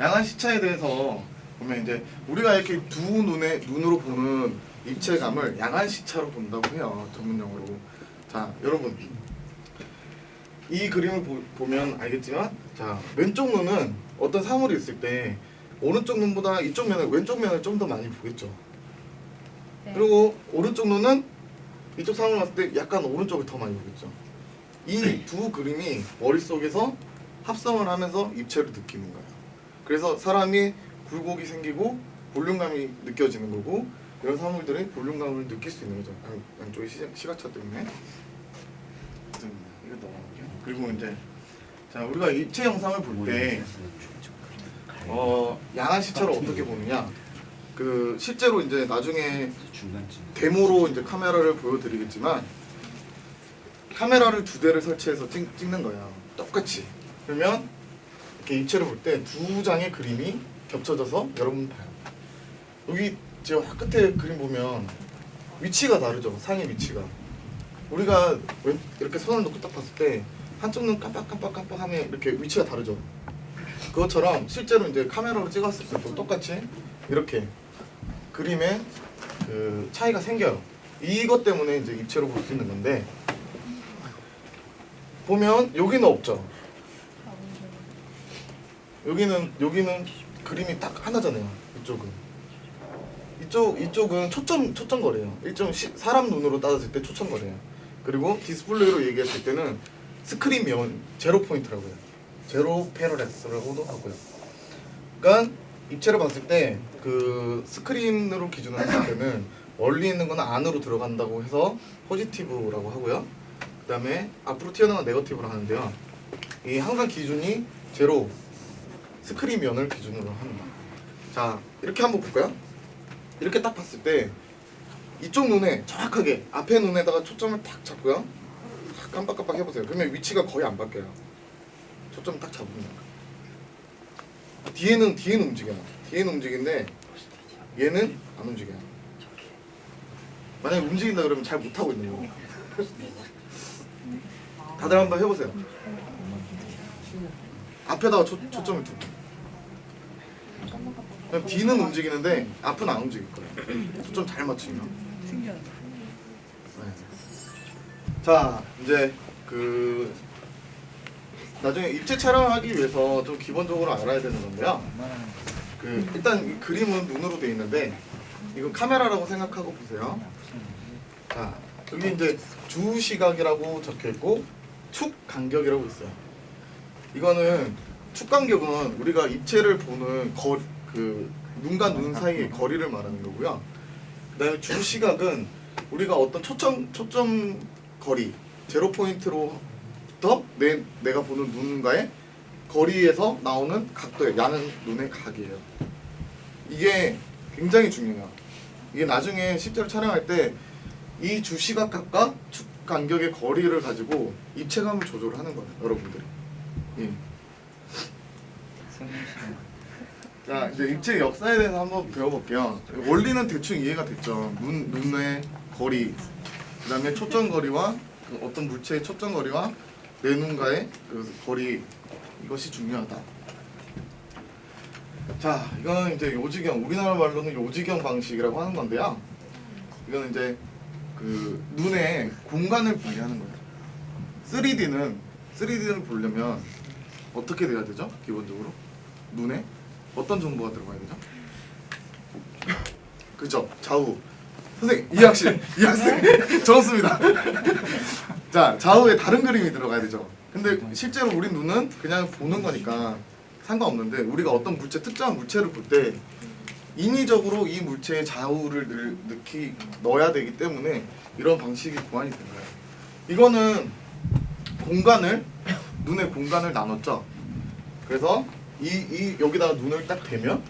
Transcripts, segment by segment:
양한 시차에 대해서 보면 이제 우리가 이렇게 두 눈에 눈으로 보는 입체감을 양한 시차로 본다고 해요 전문용어로. 자, 여러분 이 그림을 보, 면 알겠지만, 자 왼쪽 눈은 어떤 사물이 있을 때 오른쪽 눈보다 이쪽 면을 왼쪽 면을 좀 더 많이 보겠죠. 네. 그리고 오른쪽 눈은 이쪽 사물 봤을 때 약간 오른쪽을 더 많이 보겠죠. 이 두 그림이 머릿속에서 합성을 하면서 입체를 느끼는 거예요. 그래서 사람이 굴곡이 생기고 볼륨감이 느껴지는 거고 이런 사물들이 볼륨감을 느낄 수 있는 거죠. 양, 양쪽의 시, 시각차 때문에. 죄송합니다. 이거 넘어갈게요. 그리고 이제 자 우리가 입체 영상을 볼 때 어, 양한 시차를 어떻게 보느냐? 그 실제로 이제 나중에 데모로 이제 카메라를 보여드리겠지만 카메라를 두 대를 설치해서 찍, 찍는 거예요. 똑같이. 그러면 이렇게 입체를 볼 때 두 장의 그림이 겹쳐져서 여러분 봐요. 여기 제가 끝에 그림 보면 위치가 다르죠. 상의 위치가. 우리가 왼- 이렇게 손을 놓고 딱 봤을 때 한쪽 눈 깜빡깜빡깜빡하면 이렇게 위치가 다르죠. 그것처럼 실제로 이제 카메라로 찍었을 때도 똑같이 이렇게 그림에 그 차이가 생겨요. 이것 때문에 이제 입체로 볼 수 있는 건데 보면 여기는 없죠. 여기는 여기는 그림이 딱 하나잖아요. 이쪽은 이쪽 이쪽은 초점 초점 거래요. 일종 시, 사람 눈으로 따졌을 때 초점 거래요. 그리고 디스플레이로 얘기했을 때는 스크린 면 제로 포인트라고요. 제로 페러렉스라고도 하고요. 그러니까 입체를 봤을 때 그 스크린으로 기준을 했을 때는 멀리 있는 거는 안으로 들어간다고 해서 포지티브라고 하고요. 그다음에 앞으로 튀어나온 네거티브로 하는데요. 이 항상 기준이 제로 스크린 면을 기준으로 합니다. 자 이렇게 한번 볼까요? 이렇게 딱 봤을 때 이쪽 눈에 정확하게 앞에 눈에다가 초점을 딱 잡고요. 딱 깜빡깜빡 해보세요. 그러면 위치가 거의 안 바뀌어요. 초점 딱 잡으면 뒤에는 뒤에는 움직여요. 뒤에는 움직이는데 얘는 안 움직여요. 만약에 움직인다 그러면 잘 못하고 있는 거예요. 다들 한번 해보세요. 앞에다가 초, 초점을 두고 그럼 뒤는 움직이는데 앞은 안 움직일 거예요. 초점 잘 맞추면. 네. 자 이제 그 나중에 입체 촬영하기 위해서 좀 기본적으로 알아야 되는 건데요. 그 일단 이 그림은 눈으로 돼 있는데 이건 카메라라고 생각하고 보세요. 자 여기 이제 주 시각이라고 적혀 있고 축 간격이라고 있어요. 이거는 축 간격은 우리가 입체를 보는 거, 그 눈과 눈 사이의 거리를 말하는 거고요. 그다음에 주 시각은 우리가 어떤 초점 초점 거리 제로 포인트로 부터 내 내가 보는 눈과의 거리에서 나오는 각도예요. 야는 눈의 각이에요. 이게 굉장히 중요해요. 이게 나중에 실제로 촬영할 때 이 주시각각과 축 간격의 거리를 가지고 입체감을 조절하는 거예요, 여러분들이. 예. 자, 이제 입체 역사에 대해서 한번 배워볼게요. 원리는 대충 이해가 됐죠. 눈 눈의 거리, 그다음에 초점 거리와 그 어떤 물체의 초점 거리와 내 눈과의 그 거리 이것이 중요하다. 자, 이거는 이제 요지경 우리나라 말로는 요지경 방식이라고 하는 건데요. 이거는 이제 그 눈의 공간을 분리하는 거예요. 3D는 3D를 보려면 어떻게 돼야 되죠? 기본적으로 눈에 어떤 정보가 들어가야 되죠? 그죠? 좌우. 선생님 이 학생 이 학생 좋습니다. 자 좌우에 다른 그림이 들어가야 되죠. 근데 실제로 우리 눈은 그냥 보는 거니까 상관없는데 우리가 어떤 물체 특정한 물체를 볼 때 인위적으로 이 물체의 좌우를 늘, 넣기 넣어야 되기 때문에 이런 방식이 고안이 된 거예요. 이거는 공간을 눈의 공간을 나눴죠. 그래서 이, 이 여기다가 눈을 딱 대면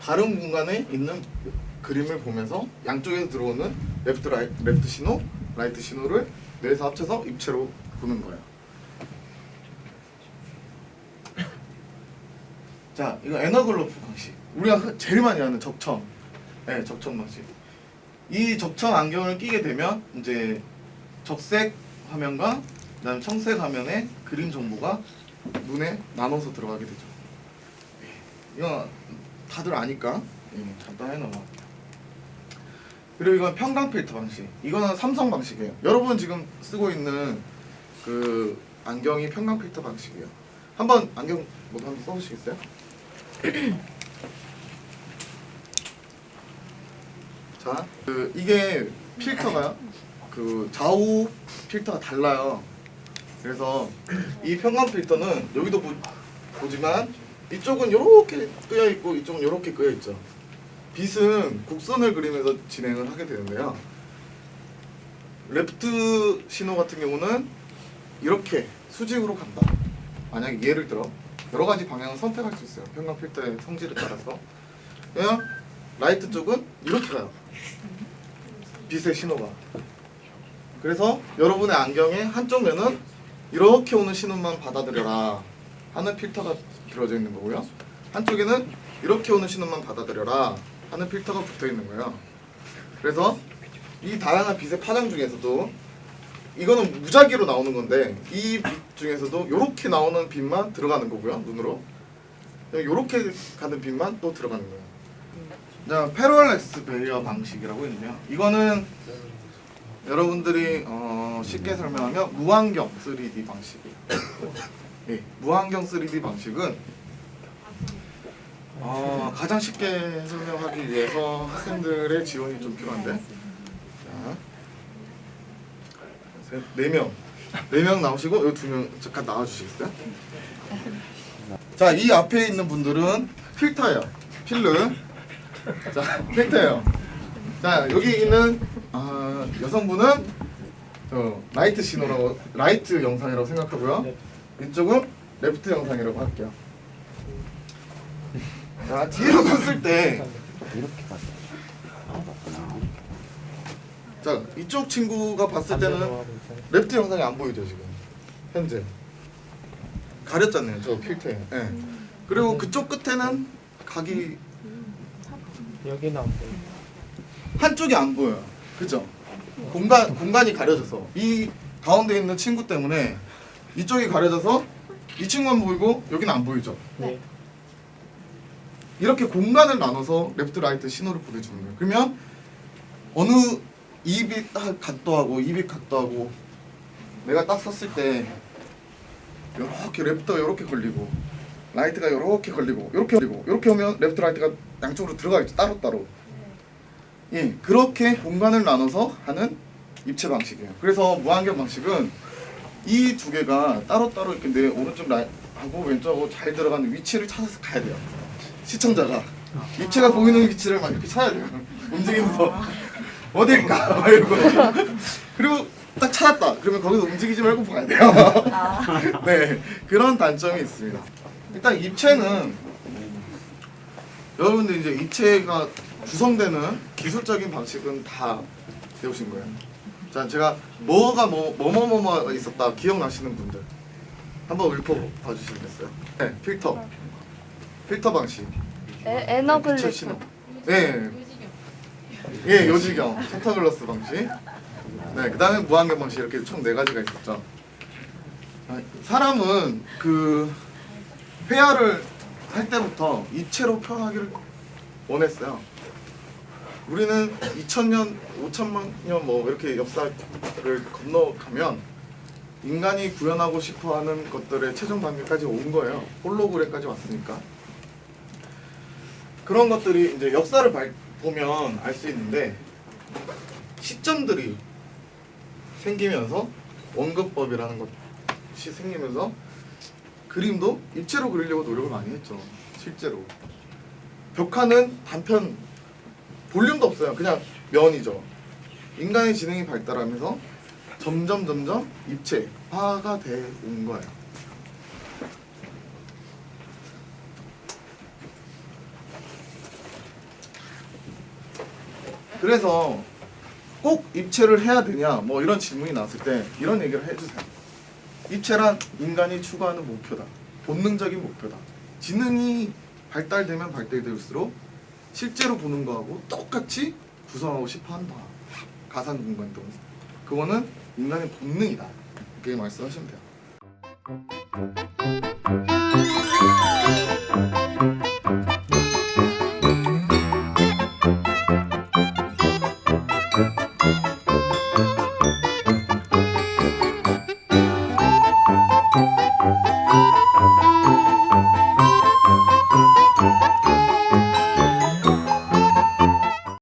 다른 공간에 있는 그림을 보면서 양쪽에서 들어오는 레프트 라이, 레프트 신호, 라이트 신호를 뇌에서 합쳐서 입체로 보는 거예요. 자, 이거 에너글로프 방식. 우리가 흔- 제일 많이 하는 적청. 네, 적청 방식. 이 적청 안경을 끼게 되면 이제 적색 화면과 그다음 청색 화면에 그림 정보가 눈에 나눠서 들어가게 되죠. 네, 이거 다들 아니까 예, 잠깐 해놓아. 그리고 이건 평강 필터 방식. 이거는 삼성 방식이에요. 여러분 지금 쓰고 있는 그 안경이 평강 필터 방식이에요. 한번 안경 모두 한번 써보시겠어요? 자, 그 이게 필터가요. 그 좌우 필터가 달라요. 그래서 이 평강 필터는 여기도 보, 보지만 이쪽은 이렇게 끄여 있고 이쪽은 이렇게 끄여 있죠. 빛은 곡선을 그리면서 진행을 하게 되는데요. 레프트 신호 같은 경우는 이렇게 수직으로 간다. 만약에 예를 들어 여러 가지 방향을 선택할 수 있어요. 평강 필터의 성질에 따라서. 그냥 라이트 쪽은 이렇게 가요. 빛의 신호가. 그래서 여러분의 안경의 한쪽 면은 이렇게 오는 신호만 받아들여라 하는 필터가 들어져 있는 거고요. 한쪽에는 이렇게 오는 신호만 받아들여라 하는 필터가 붙어 있는 거예요. 그래서 이 다양한 빛의 파장 중에서도 이거는 무작위로 나오는 건데 이 빛 중에서도 이렇게 나오는 빛만 들어가는 거고요 눈으로 이렇게 가는 빛만 또 들어가는 거예요. 자 페롤렉스 베리어 방식이라고 있네요. 이거는 여러분들이 어, 쉽게 설명하면 무안경 3D 방식이에요. 예, 무안경 3D 방식은 어, 가장 쉽게 설명하기 위해서 학생들의 지원이 좀 필요한데 자, 세- 네 명, 네 명 나오시고 여기 두명 잠깐 나와주시겠어요? 자, 이 앞에 있는 분들은 필터예요. 필름. 자, 필터예요. 자, 여기 있는 아, 여성분은 저 라이트 신호라고 라이트 영상이라고 생각하고요. 이쪽은 레프트 영상이라고 할게요. 자, 뒤에서 봤을 때 이렇게 봤어. 자, 이쪽 친구가 봤을 때는 레프트 영상이 안 보이죠, 지금. 현재. 가렸잖아요, 저 필터에. 예. 그리고 그쪽 끝에는 각이 여기는 안 보여. 한쪽이 안 보여요. 그죠? 공간 공간이 가려져서 이 가운데 있는 친구 때문에 이쪽이 가려져서 이 친구만 보이고 여기는 안 보이죠. 네. 이렇게 공간을 나눠서 레프트 라이트 신호를 보내주는 거예요. 그러면 어느 입이 딱 각도 하고 입이 각도 하고 내가 딱 섰을 때 이렇게 레프트가 이렇게 걸리고 라이트가 이렇게 걸리고 이렇게 걸리고 이렇게 오면 레프트 라이트가 양쪽으로 들어가 있죠 따로 따로. 예, 그렇게 공간을 나눠서 하는 입체 방식이에요. 그래서 무한경 방식은 이 두 개가 따로 따로 이렇게 내 오른쪽 라인하고 왼쪽하고 잘 들어가는 위치를 찾아서 가야 돼요. 시청자가 입체가 보이는 위치를 막 이렇게 찾아야 돼요. 움직이면서 어딜까? 막 이러고 그리고 딱 찾았다. 그러면 거기서 움직이지 말고 봐야 돼요. 네, 그런 단점이 있습니다. 일단 입체는 여러분들 이제 입체가 구성되는 기술적인 방식은 다 배우신 거예요. 자, 제가 뭐가 뭐 뭐뭐뭐가 있었다 기억나시는 분들 한번 읊어 봐 주시겠어요? 네, 필터, 필터 방식. 에, 빛의 신호. 네, 예, 요지경, 산타글라스 방식. 네, 그다음에 무한경 방식 이렇게 총 네 가지가 있었죠. 아, 사람은 그 회화를 할 때부터 입체로 표현하기를 원했어요. 우리는 2000년, 5000만 년 뭐 이렇게 역사를 건너가면 인간이 구현하고 싶어하는 것들의 최종 단계까지 온 거예요. 홀로그램까지 왔으니까. 그런 것들이 이제 역사를 발- 보면 알 수 있는데 시점들이 생기면서 원근법이라는 것이 생기면서 그림도 입체로 그리려고 노력을 많이 했죠. 실제로 벽화는 단편 볼륨도 없어요. 그냥 면이죠. 인간의 지능이 발달하면서 점점 점점 입체화가 돼 온 거예요. 그래서 꼭 입체를 해야 되냐 뭐 이런 질문이 나왔을 때 이런 얘기를 해주세요. 입체란 인간이 추구하는 목표다. 본능적인 목표다. 지능이 발달되면 발달될수록 실제로 보는 거하고 똑같이 구성하고 싶어 한다. 가상 공간도. 그거는 인간의 본능이다. 이렇게 말씀하시면 돼요.